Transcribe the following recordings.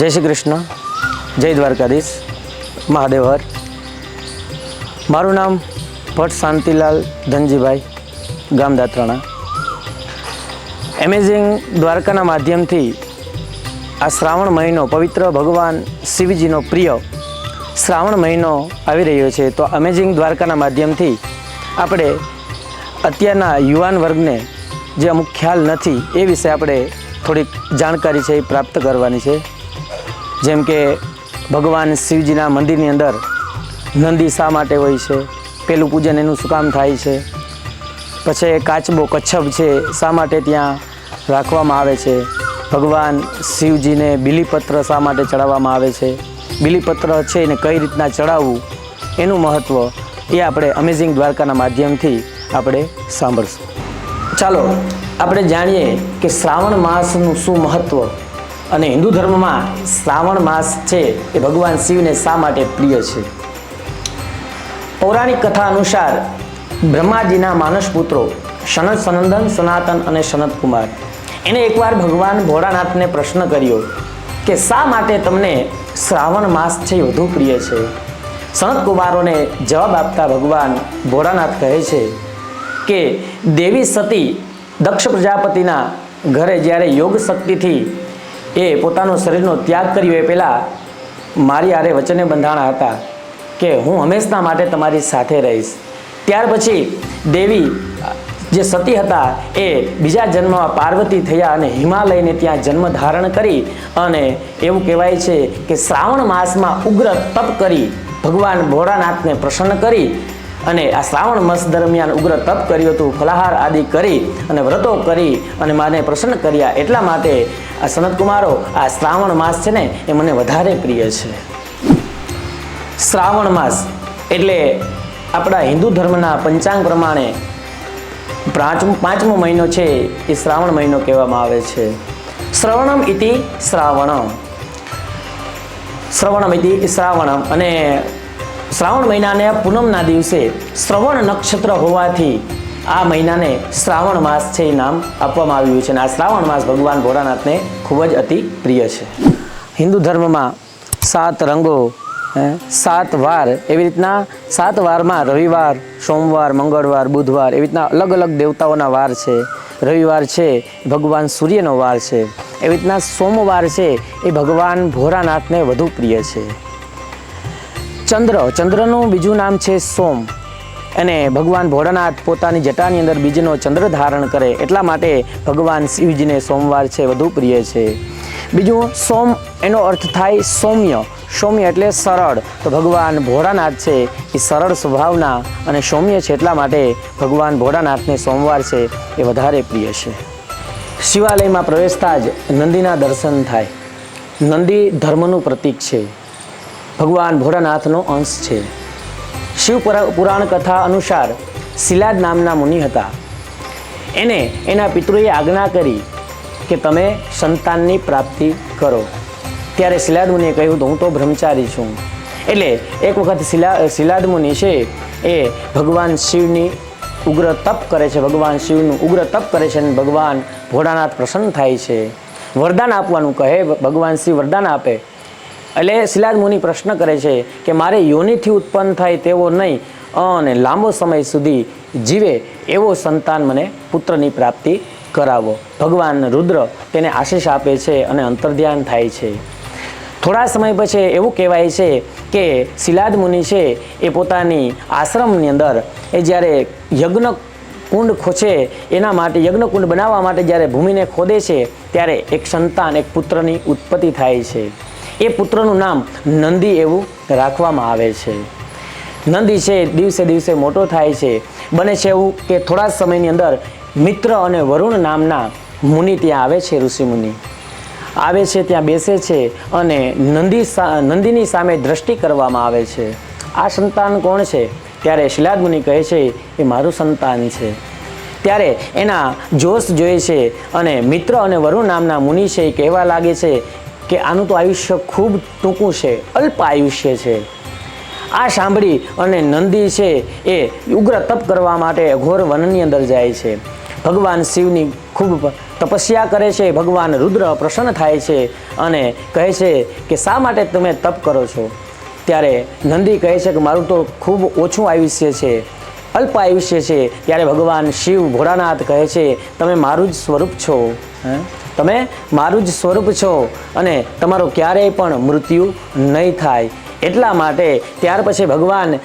જય શ્રી કૃષ્ણ. જય દ્વારકાધીશ. મહાદેવ હર. મારું નામ ભટ્ટ શાંતિલાલ ધનજીભાઈ, ગામ દાત્રાણા. એમેઝિંગ દ્વારકાના માધ્યમથી આ શ્રાવણ મહિનો પવિત્ર ભગવાન શિવજીનો પ્રિય શ્રાવણ મહિનો આવી રહ્યો છે, તો અમેઝિંગ દ્વારકાના માધ્યમથી આપણે અત્યારના યુવાન વર્ગને જે અમુક ખ્યાલ નથી એ વિશે આપણે થોડીક જાણકારી છે એ પ્રાપ્ત કરવાની છે. જેમ કે ભગવાન શિવજીના મંદિરની અંદર નંદી શા માટે હોય છે, પેલું પૂજન એનું શું કામ થાય છે, પછી કાચબો કચ્છપ છે, શા માટે ત્યાં રાખવામાં આવે છે, ભગવાન શિવજીને બિલીપત્ર શા માટે ચડાવવામાં આવે છે, બિલીપત્ર છે એને કઈ રીતના ચડાવવું, એનું મહત્ત્વ એ આપણે અમેઝિંગ દ્વારકાના માધ્યમથી આપણે સાંભળશું. ચાલો, આપણે જાણીએ કે શ્રાવણ માસનું શું મહત્ત્વ અને હિન્દુ ધર્મમાં શ્રાવણ માસ છે એ ભગવાન શિવને શા માટે પ્રિય છે? પૌરાણિક કથા અનુસાર બ્રહ્માજીના માનસ પુત્રો સનત સનંદન, સનાતન અને સનત કુમાર. એને એકવાર ભગવાન ભોળાનાથને પ્રશ્ન કર્યો કે શા માટે તમને શ્રાવણ માસ છે વધુ પ્રિય છે? સનત કુમારોને જવાબ આપતા ભગવાન ભોળાનાથ કહે છે કે દેવી સતી દક્ષ પ્રજાપતિના ઘરે જ્યારે યોગ શક્તિથી એ પોતાનો શરીરનો ત્યાગ કર્યો એ પહેલાં મારી આરે વચને બંધાણા હતા કે હું હંમેશના માટે તમારી સાથે રહીશ. ત્યાર પછી દેવી, જે સતી હતા, એ બીજા જન્મમાં પાર્વતી થયા અને હિમાલયને ત્યાં જન્મ ધારણ કરી અને એવું કહેવાય છે કે શ્રાવણ માસમાં ઉગ્ર તપ કરી ભગવાન ભોળાનાથને પ્રસન્ન કરી અને આ શ્રાવણ માસ દરમિયાન ઉગ્ર તપ કર્યું હતું, ફલાહાર આદિ કરી અને વ્રતો કરી અને માને પ્રસન્ન કર્યા. એટલા માટે આ સનતકુમારો આ શ્રાવણ માસ છે ને, એ મને વધારે પ્રિય છે. શ્રાવણ માસ એટલે આપણા હિન્દુ ધર્મના પંચાંગ પ્રમાણે પાંચમો મહિનો છે એ શ્રાવણ મહિનો કહેવામાં આવે છે. શ્રવણમ ઇતિ શ્રાવણમ. શ્રવણમ ઇતિ શ્રાવણમ. અને શ્રાવણ મહિનાને પૂનમના દિવસે શ્રવણ નક્ષત્ર હોવાથી આ મહિનાને શ્રાવણ માસ છે એ નામ આપવામાં આવ્યું છે અને આ શ્રાવણ માસ ભગવાન ભોળાનાથને ખૂબ જ અતિ પ્રિય છે. હિન્દુ ધર્મમાં સાત રંગો સાત વાર, એવી રીતના સાત વારમાં રવિવાર, સોમવાર, મંગળવાર, બુધવાર, એવી રીતના અલગ અલગ દેવતાઓના વાર છે. રવિવાર છે, ભગવાન સૂર્યનો વાર છે. એવી રીતના સોમવાર છે, એ ભગવાન ભોરાનાથને વધુ પ્રિય છે. ચંદ્ર. ચંદ્રનું બીજું નામ છે સોમ. અને ભગવાન ભોળાનાથ પોતાની જટાની અંદર બીજનો ચંદ્ર ધારણ કરે એટલા માટે ભગવાન શિવજીને સોમવાર છે, વધુ પ્રિય છે. બીજું, સોમ, એનો અર્થ થાય સૌમ્ય. સૌમ્ય એટલે સરળ. તો ભગવાન ભોળાનાથ છે એ સરળ સ્વભાવના અને સૌમ્ય છે એટલા માટે ભગવાન ભોળાનાથને સોમવાર છે એ વધારે પ્રિય છે. શિવાલયમાં પ્રવેશતા જ નંદીના દર્શન થાય. નંદી ધર્મનું પ્રતીક છે. ભગવાન ભોળાનાથનો અંશ છે. શિવ પુરા- પુરાણ કથા અનુસાર શિલાદ નામના મુનિ હતા. એને એના પિતૃએ આજ્ઞા કરી કે તમે સંતાનની પ્રાપ્તિ કરો. ત્યારે શિલાદ મુનિએ કહ્યું, તો હું તો બ્રહ્મચારી છું. એટલે એક વખત શિલા, શિલાદ મુનિ છે એ ભગવાન શિવની ઉગ્ર તપ કરે છે, ભગવાન શિવનું ઉગ્ર તપ કરે છે અને ભગવાન ભોળાનાથ પ્રસન્ન થાય છે. વરદાન આપવાનું કહે, ભગવાન શિવ વરદાન આપે. એટલે શિલાદ મુનિ પ્રશ્ન કરે છે કે મારે યોનિથી ઉત્પન્ન થાય તેવો નહીં, અને લાંબો સમય સુધી જીવે એવો સંતાન મને પુત્રની પ્રાપ્તિ કરાવો. ભગવાન રુદ્ર તેને આશીષ આપે છે અને અંતર્ધ્યાન થાય છે. થોડા સમય પછી એવું કહેવાય છે કે શિલાદ મુનિ છે એ પોતાની આશ્રમની અંદર, એ જ્યારે યજ્ઞ કુંડ ખોચે, એના માટે યજ્ઞ કુંડ બનાવવા માટે જ્યારે ભૂમિને ખોદે છે, ત્યારે એક સંતાન, એક પુત્રની ઉત્પત્તિ થાય છે. એ પુત્રનું નામ નંદી એવું રાખવામાં આવે છે. નંદી છે, દિવસે દિવસે મોટો થાય છે. બને છે એવું કે થોડા સમયની અંદર મિત્ર અને વરુણ નામના મુનિ ત્યાં આવે છે, ઋષિ મુનિ. આવે છે, ત્યાં બેસે છે અને નંદી નંદીની સામે દ્રષ્ટિ કરવામાં આવે છે. આ સંતાન કોણ છે? ત્યારે શિલાદ મુનિ કહે છે, એ મારું સંતાન છે. ત્યારે એના જોશ જોઈએ છે અને મિત્ર અને વરુણ નામના મુનિ છે એ કહેવા લાગે છે કે આનું તો આયુષ્ય ખૂબ ટૂંકું છે, અલ્પ આયુષ્ય છે. આ સાંભળી અને નંદી છે એ ઉગ્ર તપ કરવા માટે ઘોર વનની અંદર જાય છે. ભગવાન શિવની ખૂબ તપસ્યા કરે છે, ભગવાન રુદ્ર પ્રસન્ન થાય છે અને કહે છે કે શા માટે તમે તપ કરો છો? ત્યારે નંદી કહે છે કે મારું તો ખૂબ ઓછું આયુષ્ય છે. અલ્પ આયુષ્ય છે ત્યારે ભગવાન શિવ ભોળાનાથ કહે છે તમે મારું જ સ્વરૂપ છો? તમે મારું જ સ્વરૂપ છો અને તમારો ક્યારેય પણ મૃત્યુ નહીં થાય એટલા માટે ત્યાર પછી ભગવાન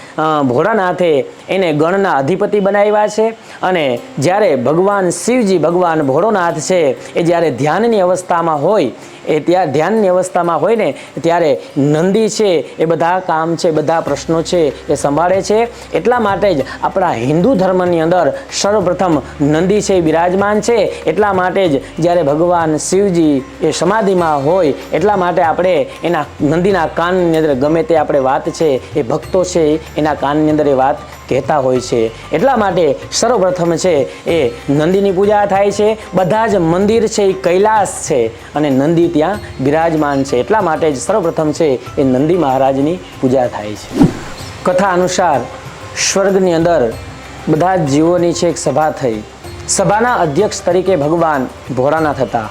ભોળાનાથે એને ગણના અધિપતિ બનાવ્યા છે. અને જ્યારે ભગવાન શિવજી ભગવાન ભોળોનાથ છે, એ જ્યારે ધ્યાનની અવસ્થામાં હોય, એ ત્યાં ધ્યાનની અવસ્થામાં હોય ને, ત્યારે નંદી છે, એ બધા કામ છે, બધા પ્રશ્નો છે, એ સંભાળે છે. એટલા માટે જ આપણા હિન્દુ ધર્મની અંદર સર્વપ્રથમ નંદી છે એ બિરાજમાન છે. એટલા માટે જ જ્યારે ભગવાન શિવજી એ સમાધિમાં હોય, એટલા માટે આપણે એના નંદીના કાનની અંદર ગમે તે આપણે વાત છે, એ ભક્તો છે, એના કાનની અંદર એ વાત કહેતા હોય છે. એટલા માટે સર્વપ્રથમ છે એ નંદીની પૂજા થાય છે. બધા જ મંદિર છે એ કૈલાસ છે અને નંદી ત્યાં બિરાજમાન છે. એટલા માટે જ સર્વપ્રથમ છે એ નંદી મહારાજની પૂજા થાય છે. કથા અનુસાર સ્વર્ગની અંદર બધા જ જીવોની છે એક સભા થઈ. સભાના અધ્યક્ષ તરીકે ભગવાન ભોળાનાથ હતા.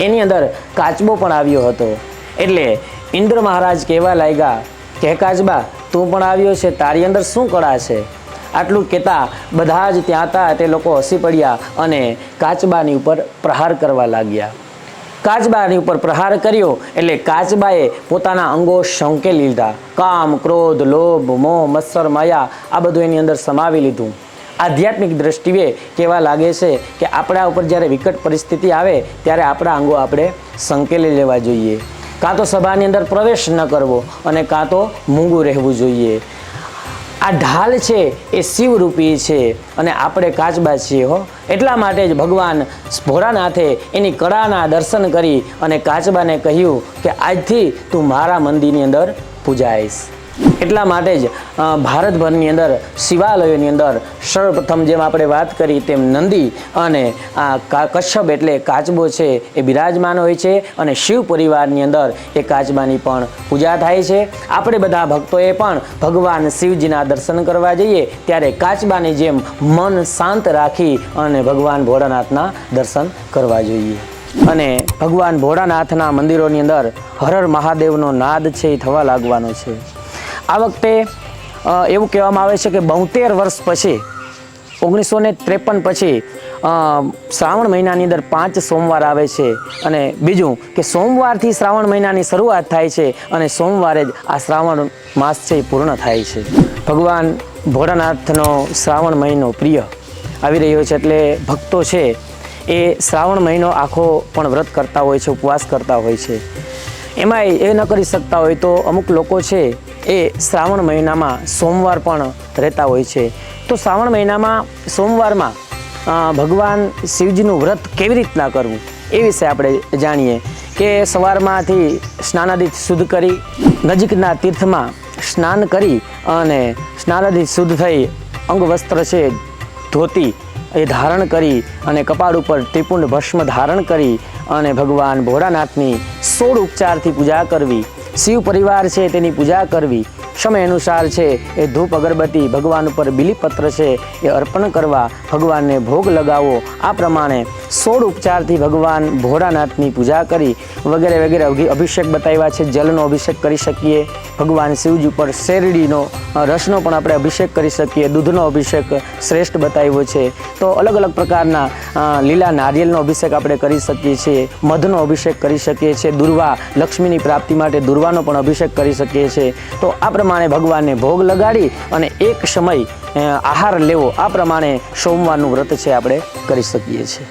એની અંદર કાચબો પણ આવ્યો હતો. એટલે ઇન્દ્ર મહારાજ કહેવા લાગ્યા કે "હે કાચબા તું પણ આવ્યો છે, તારી અંદર શું કળા છે? આટલું કહેતા બધા જ ત્યાં હતા તે લોકો હસી પડ્યા અને કાચબાની ઉપર પ્રહાર કરવા લાગ્યા. કાચબાની ઉપર પ્રહાર કર્યો એટલે કાચબાએ પોતાના અંગો શંકેલી લીધા. કામ, ક્રોધ, લોભ, મોહ, મત્સર, માયા આ બધું એની અંદર સમાવી લીધું. આધ્યાત્મિક દ્રષ્ટિએ કહેવા લાગે છે કે આપણા ઉપર જ્યારે વિકટ પરિસ્થિતિ આવે ત્યારે આપણા અંગો આપણે સંકેલી લેવા જોઈએ. કાં તો સભાની અંદર પ્રવેશ ન કરવો અને કાં તો મૂંગું રહેવું જોઈએ. આ ઢાલ છે એ શિવરૂપી છે અને આપણે કાચબા છીએ હો. એટલા માટે જ ભગવાન ભોળાનાથે એની કળાના દર્શન કરી અને કાચબાને કહ્યું કે આજથી તું મારા મંદિરની અંદર પૂજાઈશ. એટલા માટે જ ભારતભરની અંદર, શિવાલયોની અંદર, સર્વપ્રથમ જેમ આપણે વાત કરી તેમ નંદી અને, આ કશ્યપ એટલે કાચબો છે એ બિરાજમાન હોય છે અને શિવ પરિવારની અંદર એ કાચબાની પણ પૂજા થાય છે. આપણે બધા ભક્તોએ પણ ભગવાન શિવજીના દર્શન કરવા જઈએ ત્યારે કાચબાની જેમ મન શાંત રાખી અને ભગવાન ભોળાનાથના દર્શન કરવા જોઈએ. અને ભગવાન ભોળાનાથના મંદિરોની અંદર હર હર મહાદેવનો નાદ છે એ થવા લાગવાનો છે. આ વખતે એવું કહેવામાં આવે છે કે બોતેર વર્ષ પછી, ઓગણીસો ને ત્રેપન પછી શ્રાવણ મહિનાની અંદર પાંચ સોમવાર આવે છે. અને બીજું કે સોમવારથી શ્રાવણ મહિનાની શરૂઆત થાય છે અને સોમવારે જ આ શ્રાવણ માસ છે એ પૂર્ણ થાય છે. ભગવાન ભોળાનાથનો શ્રાવણ મહિનો પ્રિય આવી રહ્યો છે એટલે ભક્તો છે એ શ્રાવણ મહિનો આખો પણ વ્રત કરતા હોય છે, ઉપવાસ કરતા હોય છે. એમાંય એ ન કરી શકતા હોય તો અમુક લોકો છે એ શ્રાવણ મહિનામાં સોમવાર પણ રહેતા હોય છે. તો શ્રાવણ મહિનામાં સોમવારમાં ભગવાન શિવજીનું વ્રત કેવી રીતના કરવું એ વિશે આપણે જાણીએ કે સવારમાંથી સ્નાનાદિ શુદ્ધ કરી, નજીકના તીર્થમાં સ્નાન કરી અને સ્નાનાદિ શુદ્ધ થઈ અંગ વસ્ત્ર છે ધોતી એ ધારણ કરી અને કપાળ ઉપર ત્રિપુંડ ભસ્મ ધારણ કરી અને ભગવાન ભોળાનાથની સોળ ઉપચારથી પૂજા કરવી શિવ પરિવાર છે તેની પૂજા કરવી. સમય અનુસાર છે એ ધૂપ અગરબત્તી ભગવાન ઉપર બિલીપત્ર છે એ અર્પણ કરવા ભગવાનને ભોગ લગાવો. આ પ્રમાણે સોળ ઉપચારથી ભગવાન ભોળાનાથની પૂજા કરી વગેરે વગેરે અભિષેક બતાવ્યા છે. જલનો અભિષેક કરી શકીએ. ભગવાન શિવજી ઉપર શેરડીનો રસનો પણ આપણે અભિષેક કરી શકીએ. દૂધનો અભિષેક શ્રેષ્ઠ બતાવ્યો છે. તો અલગ અલગ પ્રકારના લીલા નારિયેળનો અભિષેક આપણે કરી શકીએ છીએ. મધનો અભિષેક કરી શકીએ છીએ. દુર્વા, લક્ષ્મીની પ્રાપ્તિ માટે દુર્વાનો પણ અભિષેક કરી શકીએ છીએ. તો આ પ્રમાણે ભગવાનને ભોગ લગાડી અને એક સમય આહાર લેવો, આ પ્રમાણે સોમવારનું વ્રત છે આપણે કરી શકીએ છીએ.